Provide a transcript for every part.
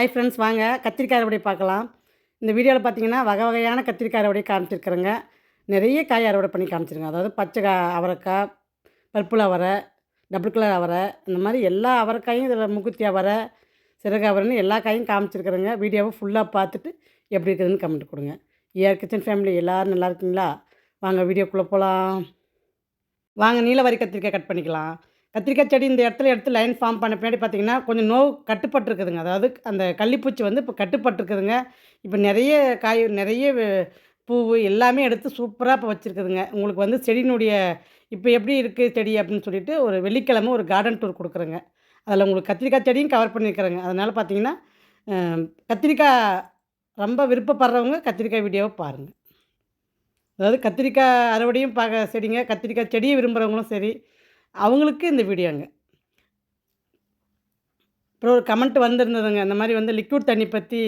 Hi friends வாங்க. கத்திரிக்காய் அறுவடை பார்க்கலாம். இந்த வீடியோவில் பார்த்தீங்கன்னா வகை வகையான கத்திரிக்காய் அறுவடை காமிச்சிருக்கிறேங்க. நிறைய காய் அறுவடை பண்ணி காமிச்சிருங்க அதாவது பச்சை கா அவரைக்காய் பர்பிள் அவரை டபுள் கலர் அவரை இந்த மாதிரி எல்லா அவரைக்காயும் இதில் முக்குத்தி அவரை சிறகு அவரைன்னு எல்லா காயும் காமிச்சிருக்கிறேங்க. வீடியோவை ஃபுல்லாக பார்த்துட்டு எப்படி இருக்குதுன்னு கமெண்ட் கொடுங்க. ஏஆர் கிச்சன் ஃபேமிலி எல்லோரும் நல்லா இருக்கீங்களா? வாங்க வீடியோக்குள்ளே போகலாம் வாங்க நீல வரி கத்திரிக்காய் கட் பண்ணிக்கலாம். கத்திரிக்காய் செடி இந்த இடத்துல எடுத்து லைன் ஃபார்ம் பண்ண பின்னாடி பார்த்தீங்கன்னா கொஞ்சம் நோவு கட்டுப்பட்டுருக்குதுங்க. அதாவது அந்த கள்ளிப்பூச்சி வந்து இப்போ கட்டுப்பட்டுருக்குதுங்க. இப்போ நிறைய காய் நிறைய பூ பூவு எல்லாமே எடுத்து சூப்பராக இப்போ வச்சுருக்குதுங்க. உங்களுக்கு வந்து செடியினுடைய இப்போ எப்படி இருக்குது செடி அப்படின்னு சொல்லிட்டு ஒரு வெள்ளிக்கிழமை ஒரு கார்டன் டூர் கொடுக்குறேங்க. அதில் உங்களுக்கு கத்திரிக்காய் செடியும் கவர் பண்ணியிருக்கிறேங்க. அதனால் பார்த்தீங்கன்னா கத்திரிக்காய் ரொம்ப விருப்பப்படுறவங்க கத்திரிக்காய் வீடியோவை பாருங்கள் அதாவது கத்திரிக்காய் அறுவடையும் பார்க்க செடிங்க. கத்திரிக்காய் செடியை விரும்புகிறவங்களும் சரி அவங்களுக்கு இந்த வீடியோங்க. அப்புறம் ஒரு கமெண்ட் வந்திருந்ததுங்க. இந்த மாதிரி வந்து லிக்விட் தண்ணி பற்றி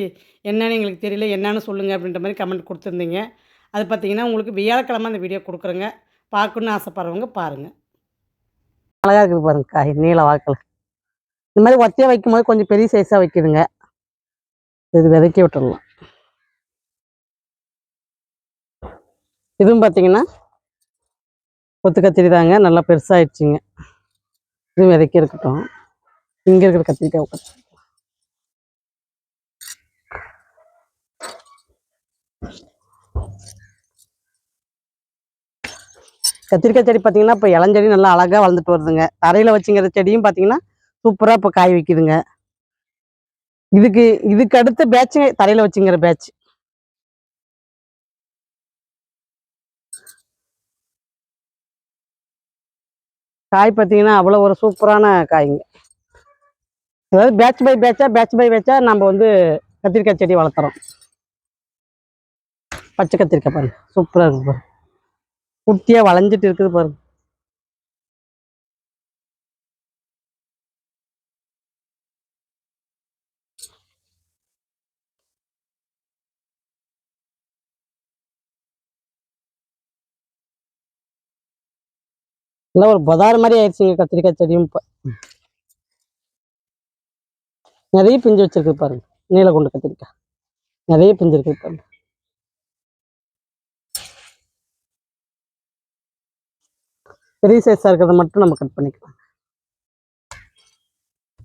என்னென்னு எங்களுக்கு தெரியல என்னென்னு சொல்லுங்கள் அப்படின்ற மாதிரி கமெண்ட் கொடுத்துருந்தீங்க. அது பார்த்தீங்கன்னா உங்களுக்கு வியாழக்கிழமை அந்த வீடியோ கொடுக்குறேங்க. பார்க்கணுன்னு ஆசைப்படுறவங்க பாருங்கள் அழகாக இருக்குது பாருங்க காய் நீல வாக்கில். இந்த மாதிரி ஒத்தையாக வைக்கும்போது கொஞ்சம் பெரிய சைஸாக வைக்கிதுங்க. இது விதைக்கி விட்டுடலாம் இதுவும் பார்த்தீங்கன்னா கொத்து கத்திரி தாங்க நல்லா பெருசாகிடுச்சிங்க இதுவும் விதைக்க இருக்கட்டும். இங்கே இருக்கிற கத்திரிக்காய் உட்காந்து கத்திரிக்காய் செடி பார்த்தீங்கன்னா இப்போ இளஞ்செடி நல்லா அழகாக வளர்ந்துட்டு வருதுங்க. தரையில் வச்சுங்கிற செடியும் பார்த்தீங்கன்னா சூப்பராக இப்போ காய் வைக்குதுங்க. இதுக்கு இதுக்கு அடுத்த பேட்சுங்க தரையில் வச்சுங்கிற பேட்ச் காய் பார்த்தீங்கன்னா அவ்வளோ ஒரு சூப்பரான காய்ங்க. அதாவது பேட்ச் பை பேட்சா பேட்ச் பை பேட்சா நம்ம வந்து கத்திரிக்காய் செடி வளர்த்துறோம். பச்சை கத்திரிக்காய் பாருங்க சூப்பராக இருக்கு பாருங்க. குட்டியாக வளைஞ்சிட்டு இருக்குது பாருங்க. இல்லை ஒரு பதார் மாதிரி ஆயிடுச்சுங்க கத்திரிக்காய் செடியும் இப்போ நிறைய பிஞ்சு வச்சிருக்கு பாருங்க. நீலகுண்டு கத்திரிக்காய். நிறைய பிஞ்சு இருக்கு பாருங்க. பெரிய சைஸாக இருக்கிறத மட்டும் நம்ம கட் பண்ணிக்கலாம்.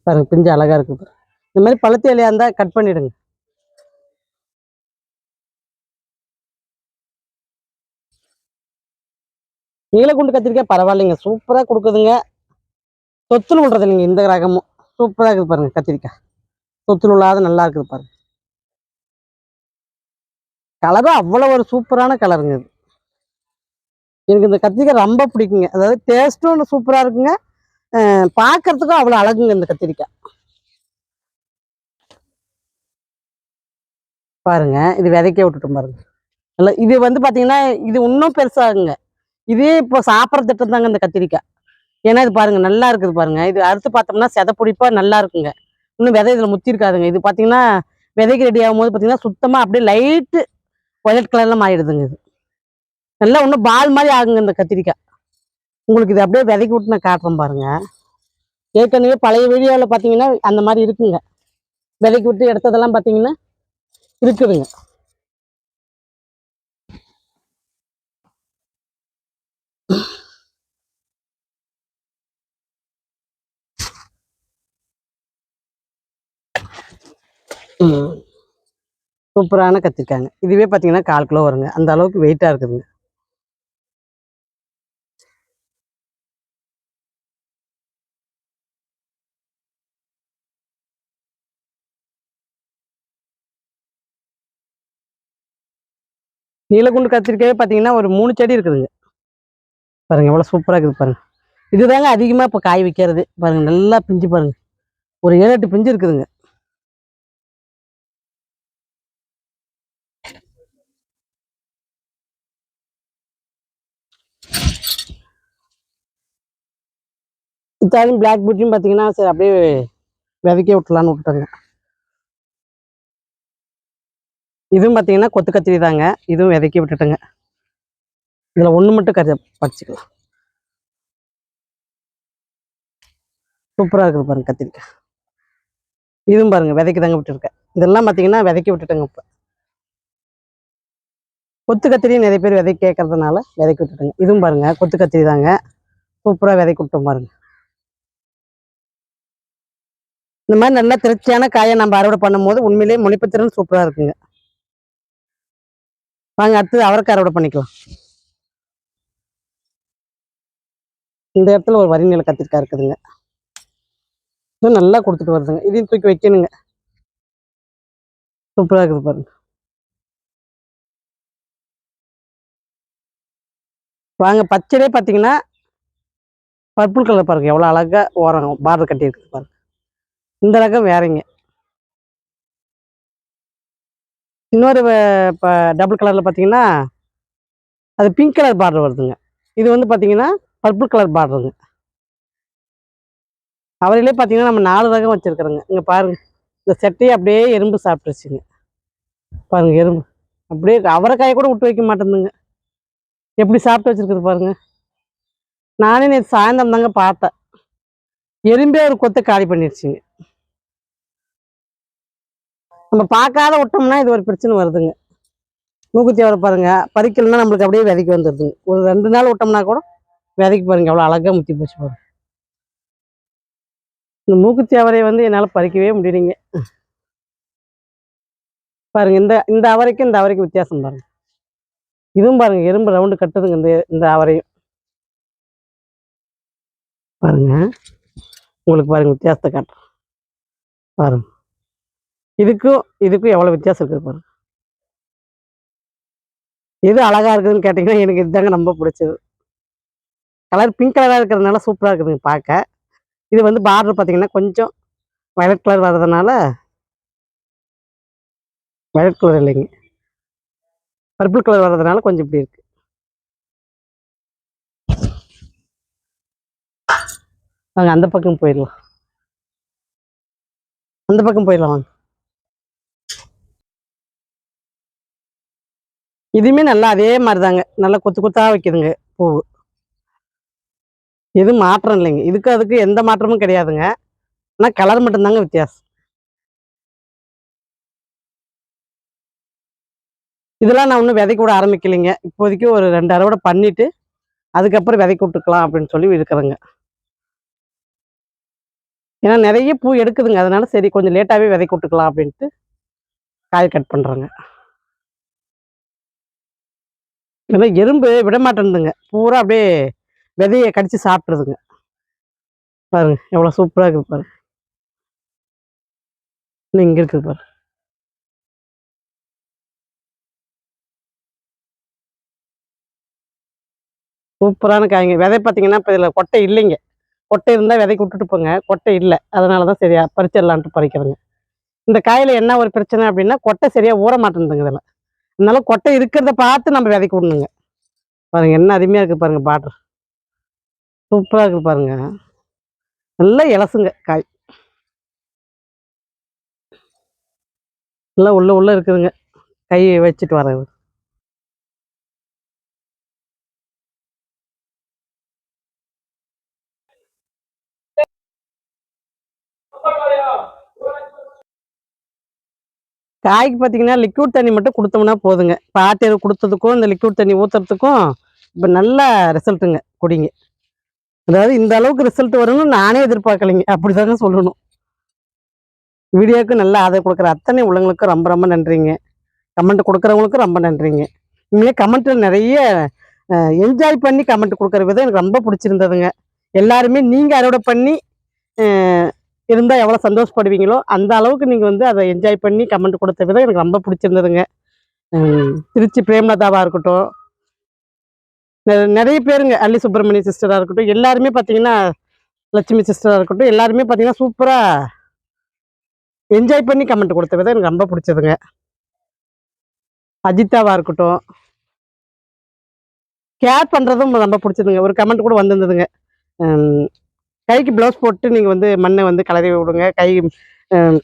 பாருங்க பிஞ்சு அழகா இருக்கு பாருங்க. இந்த மாதிரி பழுத்து இலையாக இருந்தால் கட் பண்ணிவிடுங்க நீலகுண்டு கத்திரிக்காய் பரவாயில்லைங்க. சூப்பராக கொடுக்குதுங்க. தொத்துல் விடுறது இல்லைங்க இந்த ரகமும் சூப்பராக இருக்குது பாருங்க கத்திரிக்காய். தொத்துல் இல்லாத நல்லா இருக்குது பாருங்க. கலரும் அவ்வளோ ஒரு சூப்பரான கலருங்க இது. எனக்கு இந்த கத்திரிக்காய் ரொம்ப பிடிக்குங்க. அதாவது டேஸ்ட்டும் சூப்பராக இருக்குங்க. பார்க்கறதுக்கும் அவ்வளோ அழகுங்க இந்த கத்திரிக்காய். பாருங்க இது விதைக்க விட்டுட்டோம் பாருங்க. இல்லை இது வந்து பார்த்தீங்கன்னா இது இன்னும் பெருசாகுங்க. இதே இப்போ சாப்பிட்ற திட்டம் தாங்க இந்த கத்திரிக்காய். ஏன்னா இது பாருங்க நல்லா இருக்குது பாருங்க. இது அறுத்து பார்த்தோம்னா செதப்பிடிப்பா நல்லா இருக்குங்க. இன்னும் விதை இதில் முத்திருக்காதுங்க. இது பார்த்தீங்கன்னா விதைக்கு ரெடி ஆகும்போது பார்த்தீங்கன்னா சுத்தமாக அப்படியே லைட்டு ஒயலட் கலர்ல மாறிடுதுங்க இது. நல்லா இன்னும் பால் மாதிரி ஆகுங்க இந்த கத்திரிக்காய். உங்களுக்கு இது அப்படியே விதைக்கு விட்டு நான் காட்டுறேன் பாருங்க. ஏற்கனவே பழைய வீடியோவில் பார்த்தீங்கன்னா அந்த மாதிரி இருக்குங்க. விதைக்கி விட்டு எடுத்ததெல்லாம் பார்த்தீங்கன்னா இருக்குதுங்க. சூப்பரான கத்திரிக்காங்க. இதுவே பார்த்தீங்கன்னா கால் கிலோ வருங்க. அந்த அளவுக்கு வெயிட்டாக இருக்குதுங்க. நீலகுண்டு கத்திரிக்காயே பார்த்தீங்கன்னா ஒரு மூணு செடி இருக்குதுங்க. பாருங்க எவ்வளோ சூப்பராக இருக்குது பாருங்க. இதுதாங்க அதிகமாக இப்போ காய் வைக்கிறது. பாருங்க நல்லா பிஞ்சு பாருங்க. ஒரு ஏழு எட்டு பிஞ்சு இருக்குதுங்க. இத்தாலும் பிளாக் பியூட்டியும் பார்த்தீங்கன்னா சரி அப்படியே விதைக்க விட்டலான்னு விட்டுட்டாங்க. இதுவும் பார்த்தீங்கன்னா கொத்து கத்திரி தாங்க. இதுவும் விதைக்க விட்டுட்டேங்க. இதில் ஒன்று மட்டும் கறி பறிச்சிக்கலாம். சூப்பராக இருக்குது பாருங்க கத்திரிக்காய் இதுவும் பாருங்கள் விதைக்கு தாங்க விட்டுருக்கேன். இதெல்லாம் பார்த்தீங்கன்னா விதைக்கி விட்டுட்டேங்க இப்போ. கொத்து கத்திரி நிறைய பேர் விதை கேட்கறதுனால விதைக்கு விட்டுட்டேங்க. இதுவும் பாருங்கள் கொத்து கத்திரி தாங்க. சூப்பராக விதைக்கு விட்டோம் பாருங்க. இந்த மாதிரி நல்லா திருப்தியான காயை நம்ம அறுவடை பண்ணும்போது உண்மையிலேயே முளைப்புத்திறன் சூப்பராக இருக்குங்க. வாங்க அடுத்து அவரைக்காய் அறுவடை பண்ணிக்கலாம். இந்த இடத்துல ஒரு வரி நிலை கத்திரிக்காய் இருக்குதுங்க. இது நல்லா கொடுத்துட்டு வருதுங்க. இதையும் தூக்கி வைக்கணுங்க. சூப்பராக இருக்குது பாருங்க. வாங்க பச்சையிலே பார்த்தீங்கன்னா பர்பிள் கலர் பாருங்க. எவ்வளோ அழகாக ஓரம் பார்டர் கட்டி இருக்குது பாருங்க. இந்த ரகம் வேறங்க. இன்னொரு இப்போ டபுள் கலரில் பார்த்தீங்கன்னா அது பிங்க் கலர் பார்டர் வருதுங்க. இது வந்து பார்த்தீங்கன்னா பர்பிள் கலர் பார்டருங்க அவரையிலே பார்த்தீங்கன்னா நம்ம நாலு ரகம் வச்சுருக்குறோங்க. இங்கே பாருங்கள் இந்த செட்டையை அப்படியே எறும்பு சாப்பிட்டுருச்சுங்க. பாருங்க எறும்பு. அப்படியே அவரைக்காயை கூட விட்டு வைக்க மாட்டேங்குதுங்க எப்படி சாப்பிட்டு வச்சுருக்குது பாருங்கள் நானே நேற்று சாயந்தரம் தாங்க பார்த்தேன். எறும்பே ஒரு கொத்தை காலி பண்ணிடுச்சுங்க நம்ம பார்க்காத விட்டோம்னா இது ஒரு பிரச்சனை வருதுங்க. மூக்குத்தி அவரை பாருங்க. பறிக்கலைன்னா நம்மளுக்கு அப்படியே விதைக்கு வந்துடுதுங்க ஒரு ரெண்டு நாள் விட்டோம்னா கூட விதைக்கு பாருங்க. அவ்வளோ அழகாக முத்தி போச்சு பாருங்க இந்த மூக்குத்தி அவரையை வந்து என்னால் பறிக்கவே முடியலைங்க. பாருங்க இந்த இந்த அவரைக்கும் இந்த அவரைக்கும் வித்தியாசம் பாருங்க. இதுவும் பாருங்க எறும்பு ரவுண்டு கட்டுதுங்க இந்த இந்த அவரையும். பாருங்க. உங்களுக்கு பாருங்க வித்தியாசத்தை காட்டுறேன். பாருங்க. இதுக்கும் இதுக்கும் எவ்வளோ வித்தியாசம் இருக்குது பாருங்க எது அழகா இருக்குதுன்னு கேட்டிங்கன்னா எனக்கு இதுதாங்க ரொம்ப பிடிச்சது. கலர் பிங்க் கலராக இருக்கிறதுனால சூப்பராக இருக்குதுங்க பார்க்க. இது வந்து பார்டர் பார்த்தீங்கன்னா கொஞ்சம் வயலட் கலர் வர்றதுனால வயலட் கலர் இல்லைங்க. பர்பிள் கலர் வர்றதுனால கொஞ்சம் இப்படி இருக்கு. வாங்க அந்த பக்கம் போயிடலாம். அந்த பக்கம் போயிடலாம் வாங்க. இதுவுமே நல்லா அதே மாதிரி தாங்க நல்லா கொத்து கொத்தா வைக்குதுங்க பூவு. எதுவும் மாற்றம் இல்லைங்க. இதுக்கு அதுக்கு எந்த மாற்றமும் கிடையாதுங்க. ஆனால் கலர் மட்டும்தாங்க வித்தியாசம். இதெல்லாம் நான் இன்னும் விதைக்க விட ஆரம்பிக்கலைங்க. இப்போதைக்கு ஒரு ரெண்டு அறுவடை பண்ணிட்டு அதுக்கப்புறம் விதைக்க விட்டுக்கலாம் அப்படின்னு சொல்லி இருக்கிறேங்க. ஏன்னா நிறைய பூ எடுக்குதுங்க. அதனால சரி கொஞ்சம் லேட்டாகவே விதைக்க விட்டுக்கலாம் அப்படின்ட்டு காய் கட் பண்ணுறேங்க ஏன்னா எறும்பு விட மாட்டேன்துங்க பூரா அப்படியே விதையை கடிச்சு சாப்பிட்ருதுங்க பாருங்க எவ்வளோ சூப்பராக இருக்குது பாருங்க. இன்னும் இங்கே இருக்குது பாருங்க. சூப்பரான காய்ங்க. விதை பார்த்தீங்கன்னா இப்போ இதில் கொட்டை இல்லைங்க. கொட்டை இருந்தால் விதைக்கு விட்டுட்டு போங்க. கொட்டை இல்லை. அதனால தான் சரியா பறிச்சிடலான்ட்டு பறிக்கிறேங்க. இந்த காயில் என்ன ஒரு பிரச்சனை அப்படின்னா கொட்டை சரியாக ஊற மாட்டேங்குதுங்க இதில். அதனால கொட்டை இருக்கிறத பார்த்து நம்ம விதைக்கு விடணுங்க. பாருங்க என்ன அருமையாக இருக்குது பாருங்க பாட்ரு சூப்பராக இருக்குது பாருங்க. நல்லா இலசுங்க காய். நல்லா உள்ள உள்ள இருக்குதுங்க. கை வச்சுட்டு வரது காய்க்கு பார்த்தீங்கன்னா லிக்விட் தண்ணி மட்டும் கொடுத்தோம்னா போதுங்க. இப்போ கொடுத்ததுக்கும் இந்த லிக்விட் தண்ணி ஊற்றுறதுக்கும் இப்போ நல்ல ரிசல்ட்டுங்க குடிங்க. அதாவது இந்த அளவுக்கு ரிசல்ட் வரும்னு நானே எதிர்பார்க்கலைங்க. அப்படிதாங்க சொல்லணும். வீடியோவுக்கு நல்ல ஆதரவு கொடுக்குற அத்தனை உள்ளவங்களுக்கும் ரொம்ப ரொம்ப நன்றிங்க. கமெண்ட் கொடுக்குறவங்களுக்கும் ரொம்ப நன்றிங்க. இனிமேல் கமெண்ட்டில் நிறைய என்ஜாய் பண்ணி கமெண்ட் கொடுக்குற விதம் எனக்கு ரொம்ப பிடிச்சிருந்ததுங்க. எல்லாருமே நீங்கள் அறுவடை பண்ணி இருந்தால் எவ்வளோ சந்தோஷப்படுவீங்களோ அந்த அளவுக்கு நீங்கள் வந்து அதை என்ஜாய் பண்ணி கமெண்ட் கொடுத்த விதம் எனக்கு ரொம்ப பிடிச்சிருந்ததுங்க. திருச்சி பிரேம்லதாவாக இருக்கட்டும். நிறைய பேருங்க அள்ளி சுப்பிரமணிய சிஸ்டராக இருக்கட்டும். எல்லாருமே பார்த்தீங்கன்னா லட்சுமி சிஸ்டராக இருக்கட்டும். எல்லாருமே பார்த்தீங்கன்னா சூப்பராக என்ஜாய் பண்ணி கமெண்ட் கொடுத்த விதம் எனக்கு ரொம்ப பிடிச்சதுங்க. அஜித்தாவாக இருக்கட்டும். கேர் பண்ணுறதும் ரொம்ப பிடிச்சதுங்க. ஒரு கமெண்ட் கூட வந்திருந்ததுங்க. கைக்கு ப்ளவுஸ் போட்டு நீங்கள் வந்து மண்ணை வந்து கலரி விடுங்க. கை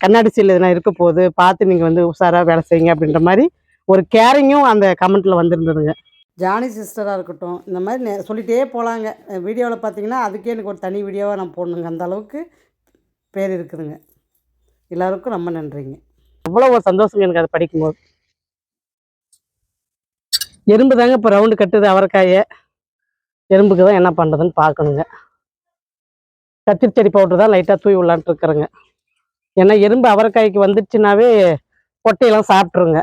கண்ணாடி சீல் எதுனா இருக்க போகுது பார்த்து நீங்கள் வந்து உஷாராக வேலை செய்யுங்க அப்படின்ற மாதிரி ஒரு கேரிங்கும் அந்த கமெண்ட்டில் வந்திருந்ததுங்க. ஜானி சிஸ்டராக இருக்கட்டும் இந்த மாதிரி நெ சொல்லிகிட்டே போகலாங்க வீடியோவில் பார்த்தீங்கன்னா அதுக்கே எனக்கு ஒரு தனி வீடியோவாக நான் போடணுங்க. அந்த அளவுக்கு பேர் இருக்குதுங்க. எல்லாருக்கும் ரொம்ப நன்றிங்க. அவ்வளோ ஒரு சந்தோஷங்க எனக்கு அதை படிக்கும்போது. எறும்பு தாங்க இப்போ ரவுண்டு கட்டுது அவரைக்காயை. எறும்புக்கு தான் என்ன பண்ணுறதுன்னு பார்க்கணுங்க கத்திரிச்செடி பவுட்ரு தான் லைட்டாக தூவி விளான்ட்டு இருக்கிறேங்க ஏன்னா எறும்பு அவரைக்காய்க்கு வந்துடுச்சுனாவே கொட்டையெல்லாம் சாப்பிட்ருங்க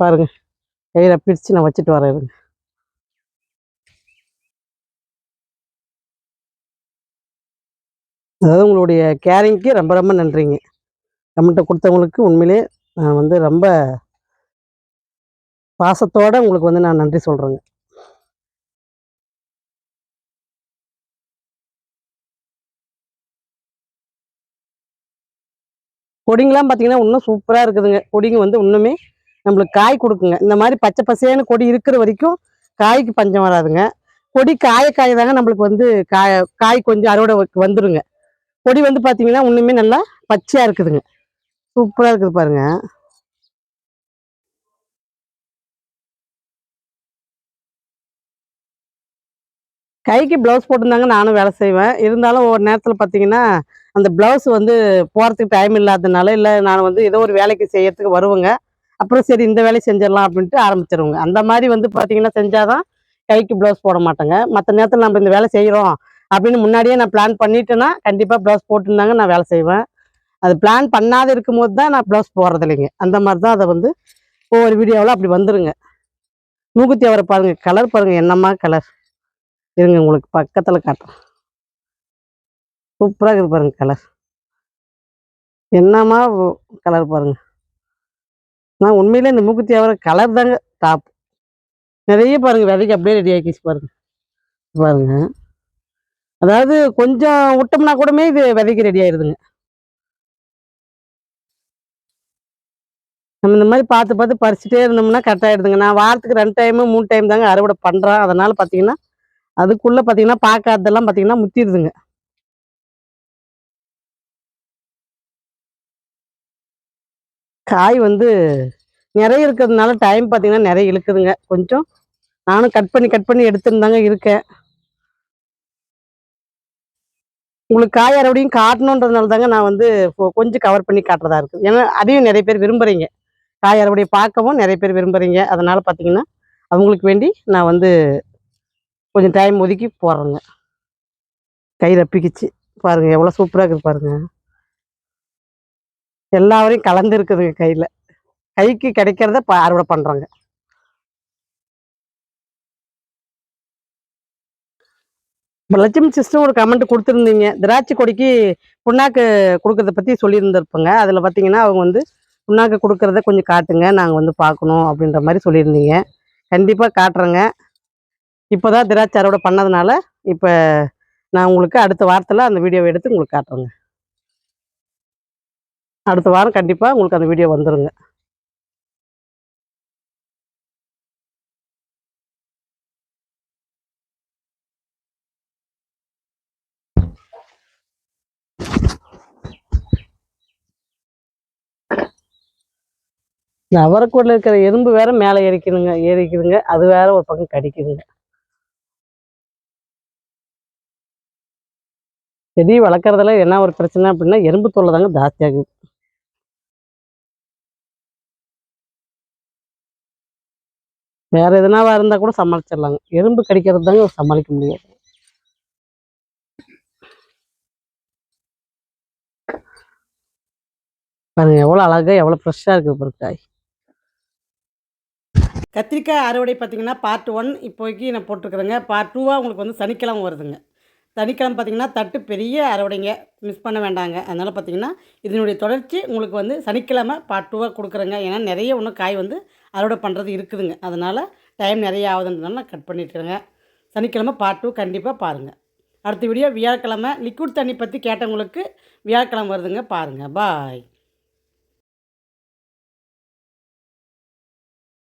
பாருங்க. கையில் பிரித்து நான் வச்சுட்டு வரேன் இருங்க. அதாவது உங்களுடைய கேரிங்க்கு ரொம்ப ரொம்ப நன்றிங்க. நம்மகிட்ட கொடுத்தவங்களுக்கு உண்மையிலே நான் வந்து ரொம்ப பாசத்தோடு உங்களுக்கு வந்து நான் நன்றி சொல்கிறேங்க கொடிங்கெல்லாம் பார்த்தீங்கன்னா இன்னும் சூப்பராக இருக்குதுங்க. கொடிங்க வந்து இன்னுமே நம்மளுக்கு காய் கொடுக்குங்க. இந்த மாதிரி பச்சை பசேன்னு கொடி இருக்கிற வரைக்கும் காய்க்கு பஞ்சம் வராதுங்க. கொடி காய காய தாங்க நம்மளுக்கு வந்து காய் காய் கொஞ்சம் அறுவடை வந்துடுங்க கொடி வந்து பார்த்தீங்கன்னா இன்னுமே நல்லா பச்சையாக இருக்குதுங்க. சூப்பராக இருக்குது பாருங்கள் கைக்கு ப்ளவுஸ் போட்டிருந்தாங்க நானும் வேலை செய்வேன். இருந்தாலும் ஒவ்வொரு நேரத்தில் பார்த்தீங்கன்னா அந்த ப்ளவுஸ் வந்து போகிறதுக்கு டைம் இல்லாததுனால இல்லை நான் வந்து ஏதோ ஒரு வேலைக்கு செய்யறதுக்கு வருவேங்க. அப்புறம் சரி இந்த வேலையை செஞ்சிடலாம் அப்படின்ட்டு ஆரம்பிச்சிருவோங்க. அந்த மாதிரி வந்து பார்த்தீங்கன்னா செஞ்சாதான் கைக்கு ப்ளவுஸ் போட மாட்டேங்க. மற்ற நேரத்தில் நம்ம இந்த வேலை செய்கிறோம் அப்படின்னு முன்னாடியே நான் பிளான் பண்ணிட்டேன்னா கண்டிப்பாக ப்ளவுஸ் போட்டிருந்தாங்க நான் வேலை செய்வேன். அது பிளான் பண்ணாத இருக்கும்போது தான் நான் ப்ளவுஸ் போடுறது இல்லைங்க அந்த மாதிரி தான் அதை வந்து ஒவ்வொரு வீடியோவில் அப்படி வந்துருங்க. மூக்குத்தி அவரை பாருங்கள் கலர் பாருங்கள் என்னம்மா கலர் இருங்க உங்களுக்கு பக்கத்தில் காட்டுறேன். சூப்பராக இருக்குது பாருங்க கலர் என்னம்மா கலர் பாருங்க. நான் உண்மையிலே இந்த மூக்குத்தி அவரை கலர் தாங்க டாப் நிறைய பாருங்க விதைக்கு அப்படியே ரெடி ஆக்கிச்சு பாருங்க. பாருங்க. அதாவது கொஞ்சம் விட்டோம்னா கூடமே இது விதைக்கு ரெடி ஆயிடுதுங்க. நம்ம இந்த மாதிரி பார்த்து பார்த்து பறிச்சுட்டே இருந்தோம்னா கரெக்டாக ஆயிடுதுங்க. நான் வாரத்துக்கு ரெண்டு டைமு மூணு டைம் தாங்க அறுவடை பண்ணுறேன் அதனால பார்த்தீங்கன்னா அதுக்குள்ளே பார்த்தீங்கன்னா பார்க்காததெல்லாம் பார்த்தீங்கன்னா முத்திடுதுங்க. காய் வந்து நிறைய இருக்கிறதுனால டைம் பார்த்தீங்கன்னா நிறைய இழுக்குதுங்க. கொஞ்சம் நானும் கட் பண்ணி கட் பண்ணி எடுத்துருந்தாங்க இருக்கேன். உங்களுக்கு காய் அறுவடையும் காட்டணுன்றதுனால தாங்க நான் வந்து கொஞ்சம் கவர் பண்ணி காட்டுறதா இருக்குது ஏன்னா அதையும் நிறைய பேர் விரும்புகிறீங்க காய் அறுவடையை பார்க்கவும் நிறைய பேர் விரும்புகிறீங்க அதனால் பார்த்தீங்கன்னா அவங்களுக்கு வேண்டி நான் வந்து கொஞ்சம் டைம் ஒதுக்கி போடுறோங்க கை ரப்பிக்கிச்சு பாருங்கள் எவ்வளோ சூப்பராக இருக்குது பாருங்கள் எல்லாரையும் கலந்து இருக்குதுங்க கையில். கைக்கு கிடைக்கிறத ப- அறுவடை பண்ணுறோங்க லட்சுமி சிஸ்டம் ஒரு கமெண்ட் கொடுத்துருந்தீங்க. திராட்சை கொடிக்கு புண்ணாக்கு கொடுக்கறத பற்றி சொல்லியிருந்திருப்பங்க. அதில் பார்த்தீங்கன்னா அவங்க வந்து புண்ணாக்கு கொடுக்கறத கொஞ்சம் காட்டுங்க நாங்கள் வந்து பார்க்கணும் அப்படின்ற மாதிரி சொல்லியிருந்தீங்க. கண்டிப்பாக காட்டுறேங்க. இப்போ தான் திராட்சை அறுவடை பண்ணதுனால இப்போ நான் உங்களுக்கு அடுத்த வாரத்தில் அந்த வீடியோவை எடுத்து உங்களுக்கு காட்டுறேங்க. அடுத்த வாரம் கண்டிப்பாக உங்களுக்கு அந்த வீடியோ வந்துருங்க. இந்த அவரைக்கூடில் இருக்கிற எறும்பு வேற மேலே ஏறிக்குதுங்க ஏறிக்குதுங்க அது வேற ஒரு பக்கம் கடிக்குதுங்க. செடி வளர்க்குறதுல என்ன ஒரு பிரச்சனை அப்படின்னா எறும்பு தொல்லை தாங்க ஜாஸ்தியாகுது வேற எதனாவா இருந்தால் கூட சமாளிச்சிடலாங்க. எறும்பு கடிக்கிறது தாங்க சமாளிக்க முடியாது. பாருங்க எவ்வளோ அழகா எவ்வளோ ஃப்ரெஷ்ஷாக இருக்குது பாருங்க காய். கத்திரிக்காய் அறுவடை பார்த்தீங்கன்னா பார்ட் ஒன் இப்போதைக்கு நான் போட்டிருக்கிறேங்க. பார்ட் டூவாக உங்களுக்கு வந்து சனிக்கிழமை வருதுங்க. சனிக்கிழமை பார்த்திங்கன்னா தட்டு பெரிய அறுவடைங்க. மிஸ் பண்ண வேண்டாங்க. அதனால் பார்த்தீங்கன்னா இதனுடைய தொடர்ச்சி உங்களுக்கு வந்து சனிக்கிழமை பார்ட் டூவாக கொடுக்குறேங்க. ஏன்னா நிறைய இன்னும் காய் வந்து அறுவடை பண்ணுறது இருக்குதுங்க. அதனால் டைம் நிறைய ஆகுதுன்றதுனால நான் கட் பண்ணிட்டுருங்க சனிக்கிழமை பார்ட் டூ கண்டிப்பாக பாருங்கள் அடுத்த வீடியோ வியாழக்கிழமை லிக்விட் தண்ணி பற்றி கேட்டவங்களுக்கு வியாழக்கிழமை வருதுங்க. பாருங்கள் பாய்